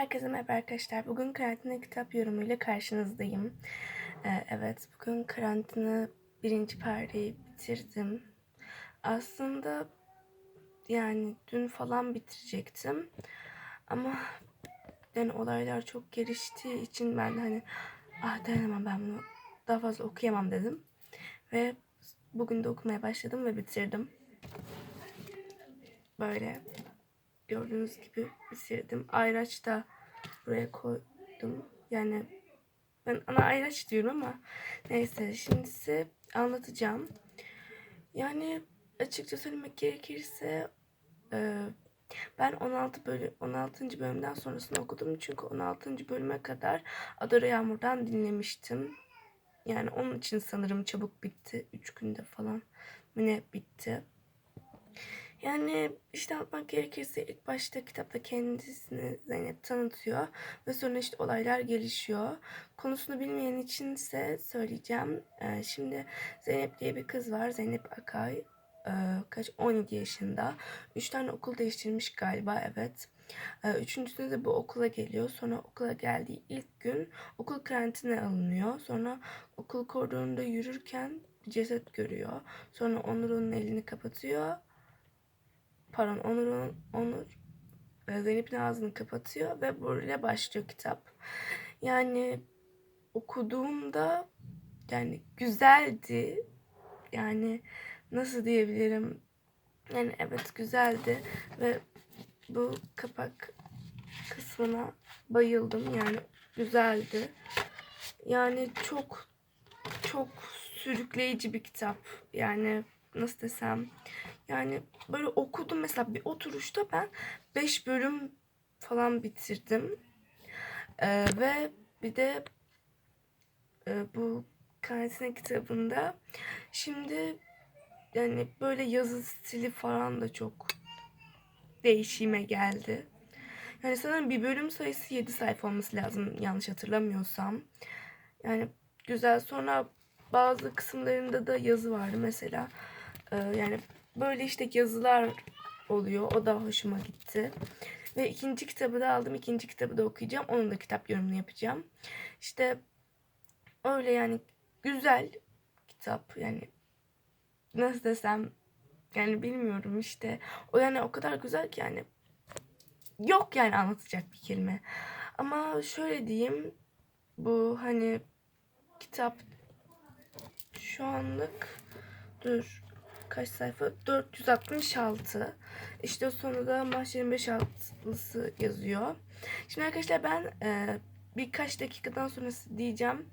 Herkese merhaba arkadaşlar. Bugün karantina kitap yorumuyla karşınızdayım. Ee, evet, bugün karantina birinci perdeyi bitirdim. Aslında yani dün falan bitirecektim. Ama yani olaylar çok geliştiği için ben hani ah dayanamam ben bunu daha fazla okuyamam dedim. Ve bugün de okumaya başladım ve bitirdim. Böyle gördüğünüz gibi bitirdim. Ayraç da buraya koydum. Yani ben ana ayraç diyorum ama neyse şimdi size anlatacağım. Yani açıkça söylemek gerekirse e, ben 16 bölüm 16. bölümden sonrasını okudum. Çünkü 16. bölüme kadar Adora Yağmur'dan dinlemiştim. Yani onun için sanırım çabuk bitti. 3 günde falan yine bitti. Yani işte anlatmak gerekirse ilk başta kitapta kendisini Zeynep tanıtıyor ve sonra işte olaylar gelişiyor. Konusunu bilmeyen için ise söyleyeceğim. Ee, şimdi Zeynep diye bir kız var. Zeynep Akay. Ee, kaç 17 yaşında. 3 tane okul değiştirmiş galiba evet. Ee, üçüncüsünde de bu okula geliyor. Sonra okula geldiği ilk gün okul karantina alınıyor. Sonra okul koridorunda yürürken bir ceset görüyor. Sonra Onur onun elini kapatıyor pardon Onur Onur e, Zeynep'in ağzını kapatıyor ve böyle başlıyor kitap. Yani okuduğumda yani güzeldi. Yani nasıl diyebilirim? Yani evet güzeldi ve bu kapak kısmına bayıldım. Yani güzeldi. Yani çok çok sürükleyici bir kitap. Yani nasıl desem yani böyle okudum mesela bir oturuşta ben 5 bölüm falan bitirdim. Ee, ve bir de e, bu karantina kitabında şimdi yani böyle yazı stili falan da çok değişime geldi. Yani sanırım bir bölüm sayısı 7 sayfa olması lazım yanlış hatırlamıyorsam. Yani güzel sonra bazı kısımlarında da yazı vardı mesela. Ee, yani böyle işte yazılar oluyor. O da hoşuma gitti. Ve ikinci kitabı da aldım. İkinci kitabı da okuyacağım. Onun da kitap yorumunu yapacağım. İşte öyle yani güzel kitap. Yani nasıl desem yani bilmiyorum işte. O yani o kadar güzel ki yani yok yani anlatacak bir kelime. Ama şöyle diyeyim bu hani kitap şu anlık dur kaç sayfa? 466. İşte sonu da mahşerin 5-6'lısı yazıyor. Şimdi arkadaşlar ben e, birkaç dakikadan sonrası diyeceğim.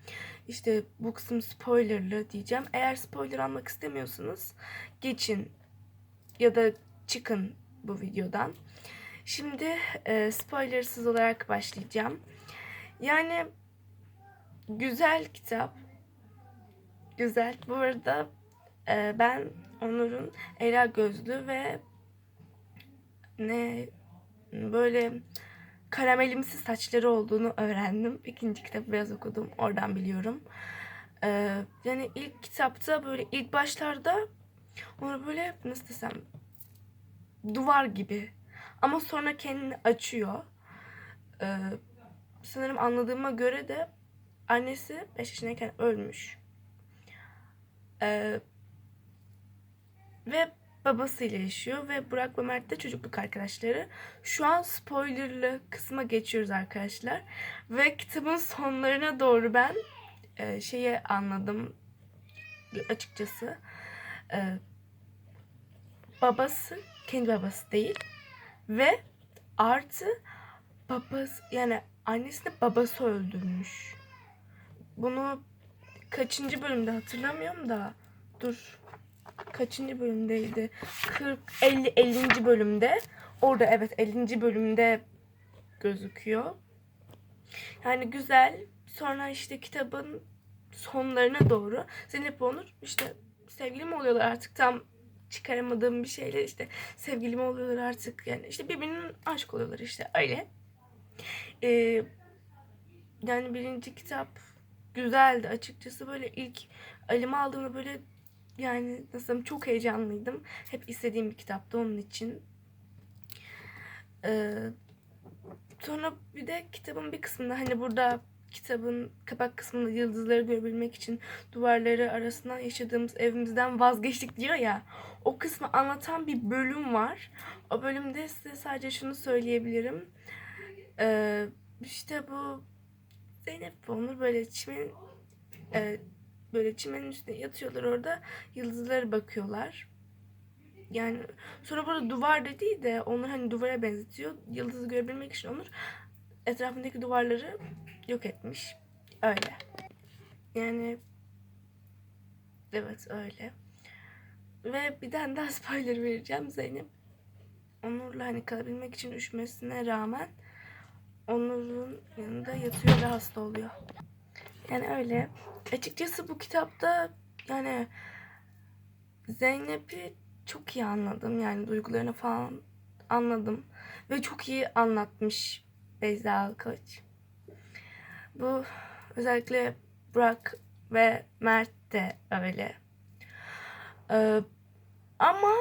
İşte bu kısım spoilerlı diyeceğim. Eğer spoiler almak istemiyorsanız geçin ya da çıkın bu videodan. Şimdi e, spoilersız olarak başlayacağım. Yani güzel kitap. Güzel. Bu arada e, ben Onur'un Ela gözlü ve ne böyle karamelimsi saçları olduğunu öğrendim. İkinci kitabı biraz okudum. Oradan biliyorum. Ee, yani ilk kitapta böyle ilk başlarda onu böyle nasıl desem duvar gibi. Ama sonra kendini açıyor. Ee, sanırım anladığıma göre de annesi 5 yaşındayken ölmüş. Ee, ve babasıyla yaşıyor ve Burak ve Mert de çocukluk arkadaşları. Şu an spoilerlı kısma geçiyoruz arkadaşlar. Ve kitabın sonlarına doğru ben e, şeyi anladım açıkçası. E, babası kendi babası değil ve artı babası yani annesini babası öldürmüş. Bunu kaçıncı bölümde hatırlamıyorum da dur kaçıncı bölümdeydi? 40 50 50. bölümde. Orada evet 50. bölümde gözüküyor. Yani güzel. Sonra işte kitabın sonlarına doğru Zeynep Onur işte sevgili mi oluyorlar artık tam çıkaramadığım bir şeyle işte sevgili mi oluyorlar artık yani işte birbirinin aşk oluyorlar işte öyle. Ee, yani birinci kitap güzeldi açıkçası böyle ilk elime aldığımda böyle yani nasıl çok heyecanlıydım. Hep istediğim bir kitaptı onun için. Ee, sonra bir de kitabın bir kısmında hani burada kitabın kapak kısmında yıldızları görebilmek için duvarları arasından yaşadığımız evimizden vazgeçtik diyor ya. O kısmı anlatan bir bölüm var. O bölümde size sadece şunu söyleyebilirim. Ee, işte bu Zeynep ve Onur böyle çimen e, böyle çimenin üstüne yatıyorlar orada yıldızlara bakıyorlar. Yani sonra burada duvar dediği de Onur hani duvara benzetiyor. Yıldızı görebilmek için Onur etrafındaki duvarları yok etmiş. Öyle. Yani evet öyle. Ve bir tane daha spoiler vereceğim Zeynep. Onur'la hani kalabilmek için üşümesine rağmen Onur'un yanında yatıyor ve hasta oluyor. Yani öyle. Açıkçası bu kitapta yani Zeynep'i çok iyi anladım. Yani duygularını falan anladım. Ve çok iyi anlatmış Beyza Alkaç. Bu özellikle Burak ve Mert de öyle. Ee, ama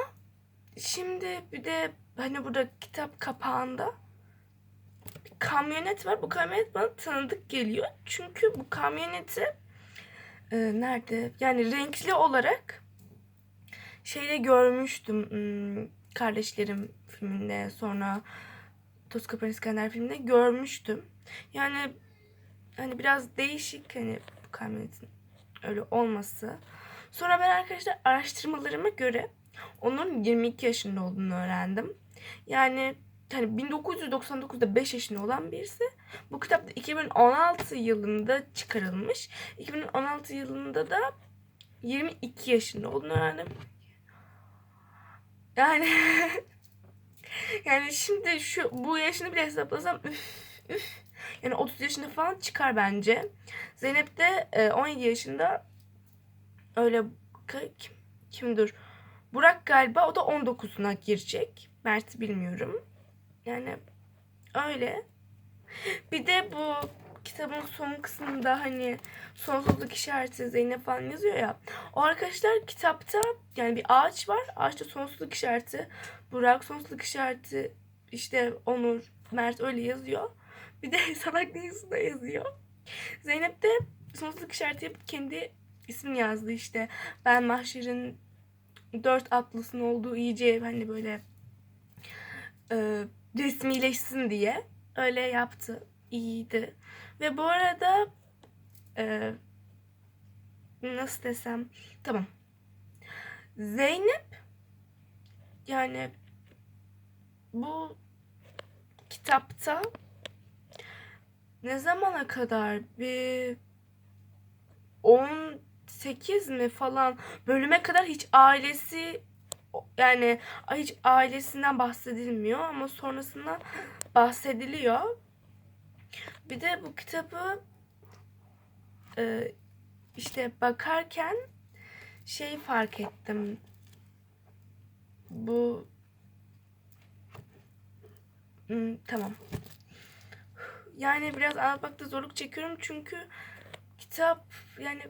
şimdi bir de hani burada kitap kapağında bir kamyonet var. Bu kamyonet bana tanıdık geliyor. Çünkü bu kamyoneti e, nerede? Yani renkli olarak şeyde görmüştüm. Hmm, Kardeşlerim filminde sonra Toz Kapan İskender filminde görmüştüm. Yani hani biraz değişik hani bu kamyonetin öyle olması. Sonra ben arkadaşlar araştırmalarıma göre onun 22 yaşında olduğunu öğrendim. Yani hani 1999'da 5 yaşında olan birisi bu kitap da 2016 yılında çıkarılmış. 2016 yılında da 22 yaşında olduğunu öğrendim. Yani yani şimdi şu bu yaşını bile hesaplasam üf üf yani 30 yaşında falan çıkar bence. Zeynep de e, 17 yaşında öyle kim, kim dur? Burak galiba o da 19'una girecek. Mert'i bilmiyorum. Yani öyle. Bir de bu kitabın son kısmında hani sonsuzluk işareti Zeynep falan yazıyor ya. O arkadaşlar kitapta yani bir ağaç var. Ağaçta sonsuzluk işareti. Burak sonsuzluk işareti işte Onur, Mert öyle yazıyor. Bir de salak de yazıyor. Zeynep de sonsuzluk işareti yapıp kendi ismini yazdı işte. Ben mahşerin dört atlısın olduğu iyice hani böyle e, resmileşsin diye öyle yaptı. İyiydi. Ve bu arada e, nasıl desem tamam. Zeynep yani bu kitapta ne zamana kadar bir 18 mi falan bölüme kadar hiç ailesi yani hiç ailesinden bahsedilmiyor ama sonrasında bahsediliyor. Bir de bu kitabı e, işte bakarken şey fark ettim. Bu hmm, tamam. Yani biraz anlatmakta zorluk çekiyorum çünkü kitap yani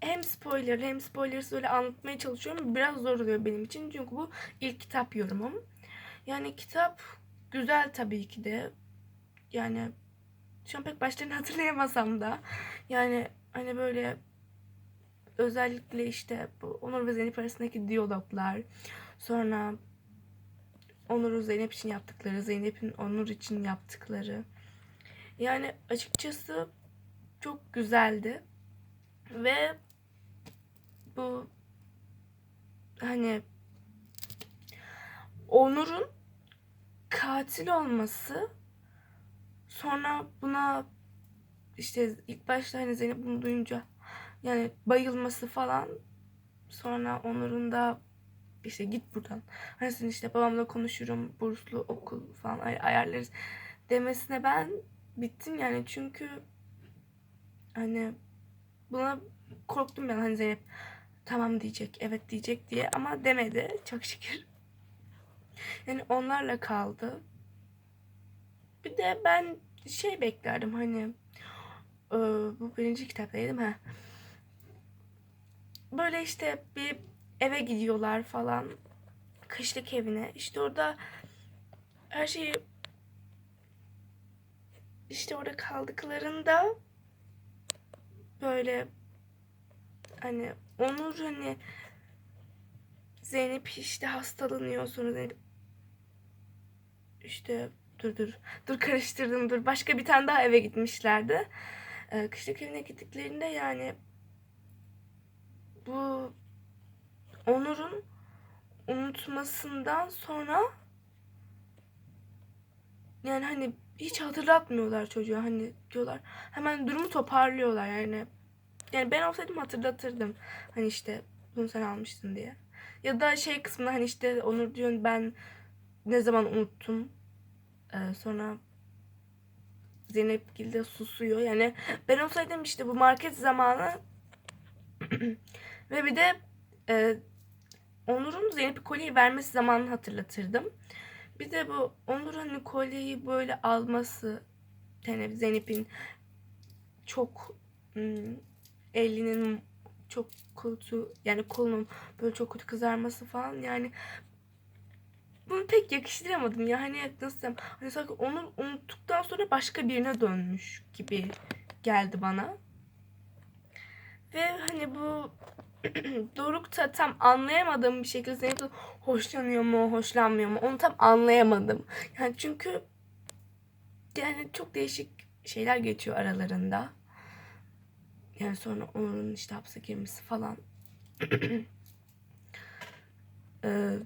hem spoiler hem spoilers öyle anlatmaya çalışıyorum. Biraz zor oluyor benim için. Çünkü bu ilk kitap yorumum. Yani kitap güzel tabii ki de. Yani şu an pek başlarını hatırlayamasam da. Yani hani böyle özellikle işte bu Onur ve Zeynep arasındaki diyaloglar. Sonra Onur'un Zeynep için yaptıkları, Zeynep'in Onur için yaptıkları. Yani açıkçası çok güzeldi. Ve bu hani Onur'un katil olması sonra buna işte ilk başta hani Zeynep bunu duyunca yani bayılması falan sonra Onur'un da işte git buradan. Hani sen işte babamla konuşurum burslu okul falan ay- ayarlarız demesine ben bittim yani çünkü hani buna korktum ben hani Zeynep tamam diyecek evet diyecek diye ama demedi çok şükür. Yani onlarla kaldı. Bir de ben şey beklerdim hani e, bu birinci kitaptaydım ha. Böyle işte bir eve gidiyorlar falan kışlık evine. İşte orada her şeyi işte orada kaldıklarında böyle hani Onur hani Zeynep işte hastalanıyor sonra Zeynep işte dur dur dur karıştırdım dur. Başka bir tane daha eve gitmişlerdi. Ee, kışlık evine gittiklerinde yani bu Onur'un unutmasından sonra yani hani hiç hatırlatmıyorlar çocuğa. Hani diyorlar hemen durumu toparlıyorlar. Yani yani ben olsaydım hatırlatırdım. Hani işte bunu sen almıştın diye. Ya da şey kısmında hani işte Onur diyor ben ne zaman unuttum? Ee, sonra Zeynep Gilde susuyor. Yani ben olsaydım işte bu market zamanı ve bir de e, Onur'un Zeynep'e kolyeyi vermesi zamanını hatırlatırdım. Bir de bu Onur hani kolyeyi böyle alması yani Zeynep'in çok ım, elinin çok kötü yani kolunun böyle çok kötü kızarması falan yani bunu pek yakıştıramadım ya hani nasıl desem hani sanki onu unuttuktan sonra başka birine dönmüş gibi geldi bana. Ve hani bu Doruk da tam anlayamadığım bir şekilde Zeynep'ten hoşlanıyor mu, hoşlanmıyor mu onu tam anlayamadım. Yani çünkü yani çok değişik şeyler geçiyor aralarında. Yani sonra onun işte hapse girmesi falan. ee,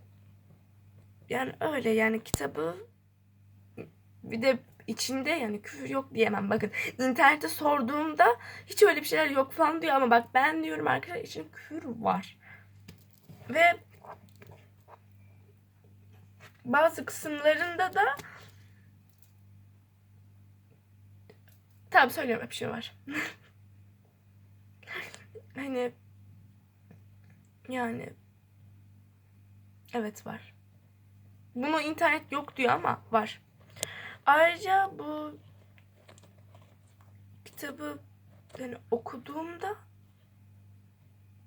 yani öyle yani kitabı bir de içinde yani küfür yok diyemem. Bakın internette sorduğumda hiç öyle bir şeyler yok falan diyor ama bak ben diyorum arkadaşlar içinde küfür var. Ve bazı kısımlarında da Tamam söylüyorum bir şey var. hani yani evet var. Bunu internet yok diyor ama var. Ayrıca bu kitabı yani okuduğumda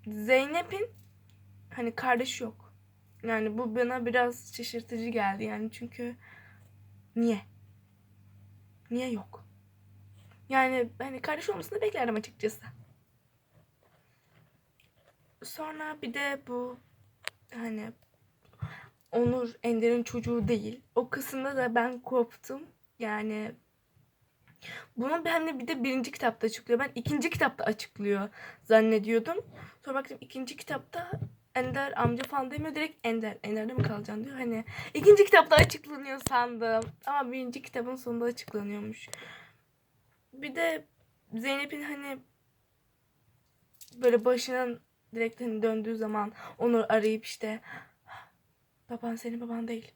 Zeynep'in hani kardeşi yok. Yani bu bana biraz şaşırtıcı geldi yani çünkü niye? Niye yok? Yani hani kardeş olmasını beklerdim açıkçası. Sonra bir de bu hani Onur Ender'in çocuğu değil. O kısımda da ben koptum. Yani bunu ben bir de birinci kitapta açıklıyor. Ben ikinci kitapta açıklıyor zannediyordum. Sonra baktım ikinci kitapta Ender amca falan demiyor direkt Ender. Ender'de mi kalacaksın diyor. Hani ikinci kitapta açıklanıyor sandım. Ama birinci kitabın sonunda açıklanıyormuş. Bir de Zeynep'in hani böyle başının direkt hani döndüğü zaman onu arayıp işte baban senin baban değil.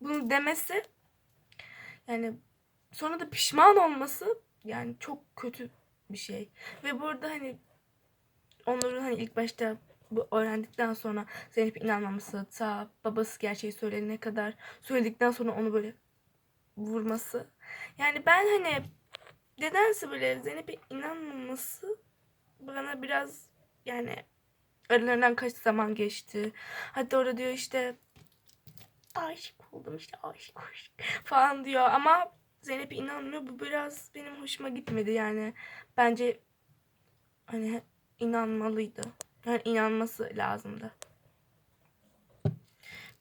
Bunu demesi yani sonra da pişman olması yani çok kötü bir şey. Ve burada hani onların hani ilk başta bu öğrendikten sonra Zeynep inanmaması, ta babası gerçeği söyleyene kadar söyledikten sonra onu böyle vurması. Yani ben hani nedense böyle Zeynep'e inanmaması bana biraz yani aralarından kaç zaman geçti. Hatta orada diyor işte aşık oldum işte aşık aşık falan diyor ama Zeynep inanmıyor. Bu biraz benim hoşuma gitmedi yani. Bence hani inanmalıydı. Yani inanması lazımdı.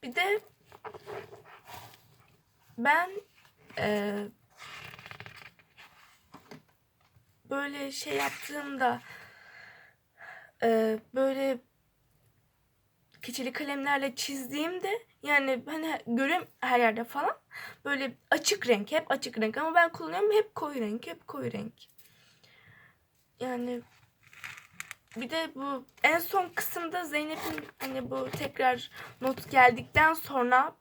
Bir de ben e, böyle şey yaptığımda e, böyle keçeli kalemlerle çizdiğimde yani hani görüyorum her yerde falan böyle açık renk hep açık renk ama ben kullanıyorum hep koyu renk hep koyu renk. Yani bir de bu en son kısımda Zeynep'in hani bu tekrar not geldikten sonra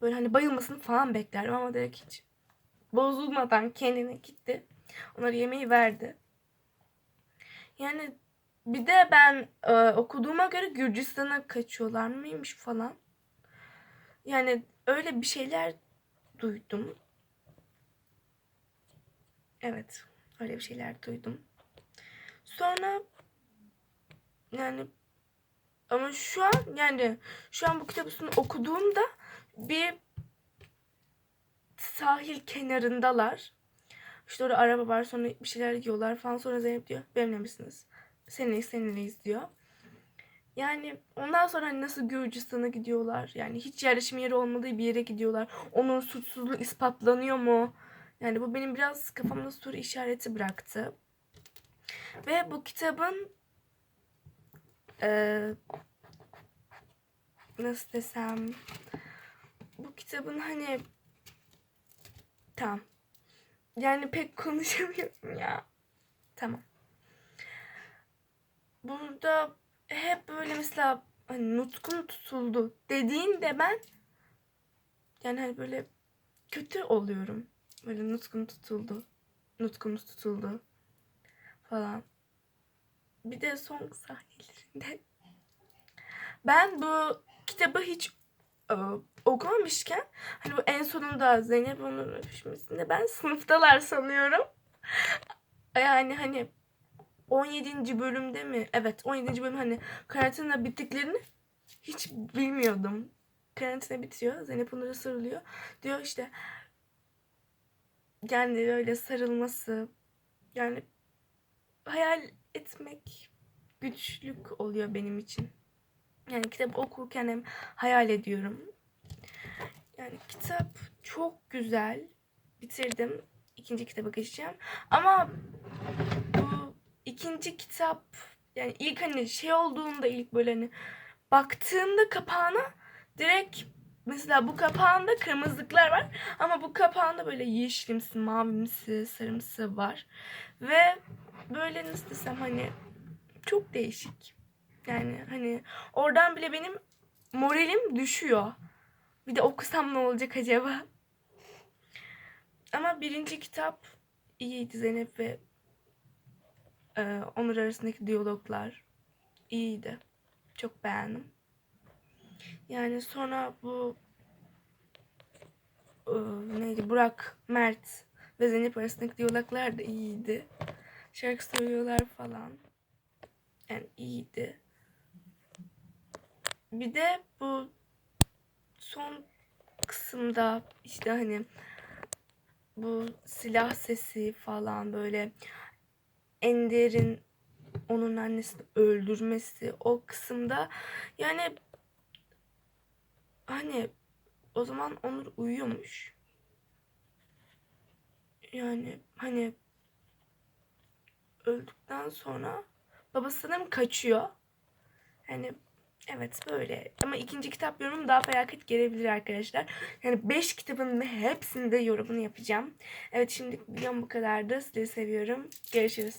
böyle hani bayılmasını falan beklerdim ama direkt hiç bozulmadan kendine gitti. Onlara yemeği verdi. Yani bir de ben e, okuduğuma göre Gürcistan'a kaçıyorlar mıymış falan. Yani öyle bir şeyler duydum. Evet, öyle bir şeyler duydum. Sonra yani ama şu an yani şu an bu kitabını okuduğumda bir sahil kenarındalar. İşte orada araba var sonra bir şeyler yiyorlar falan. Sonra Zeynep diyor benimle misiniz? Seninleyiz seninleyiz diyor. Yani ondan sonra hani nasıl Gürcistan'a gidiyorlar? Yani hiç yerleşim yeri olmadığı bir yere gidiyorlar. Onun suçsuzluğu ispatlanıyor mu? Yani bu benim biraz kafamda soru işareti bıraktı. Ve bu kitabın eee, nasıl desem bu kitabın hani tamam. Yani pek konuşamıyorum ya. Tamam. Burada hep böyle mesela hani nutkum tutuldu dediğinde ben yani hani böyle kötü oluyorum. Böyle nutkum tutuldu. Nutkumuz tutuldu falan. Bir de son sahnelerinde ben bu kitabı hiç e, okumamışken hani bu en sonunda Zeynep onun öpüşmesinde ben sınıftalar sanıyorum. Yani hani 17. bölümde mi? Evet 17. bölüm hani karantina bittiklerini hiç bilmiyordum. Karantina bitiyor. Zeynep onlara sarılıyor. Diyor işte yani öyle sarılması yani hayal etmek güçlük oluyor benim için. Yani kitap okurken hem hayal ediyorum. Yani kitap çok güzel. Bitirdim. İkinci kitaba geçeceğim. Ama ikinci kitap yani ilk hani şey olduğunda ilk böyle hani baktığımda kapağına direkt mesela bu kapağında kırmızılıklar var ama bu kapağında böyle yeşilimsi, mavimsi, sarımsı var. Ve böyle nasıl desem hani çok değişik. Yani hani oradan bile benim moralim düşüyor. Bir de okusam ne olacak acaba? Ama birinci kitap iyiydi Zeynep ve e, Onur arasındaki diyaloglar iyiydi. Çok beğendim. Yani sonra bu e, neydi Burak, Mert ve Zeynep arasındaki diyaloglar da iyiydi. Şarkı söylüyorlar falan. Yani iyiydi. Bir de bu son kısımda işte hani bu silah sesi falan böyle Ender'in onun annesini öldürmesi o kısımda yani hani o zaman Onur uyuyormuş. Yani hani öldükten sonra babası sanırım kaçıyor. Yani evet böyle. Ama ikinci kitap yorumum daha felaket gelebilir arkadaşlar. Yani 5 kitabın hepsinde yorumunu yapacağım. Evet şimdi videom bu kadardı. Sizi seviyorum. Görüşürüz.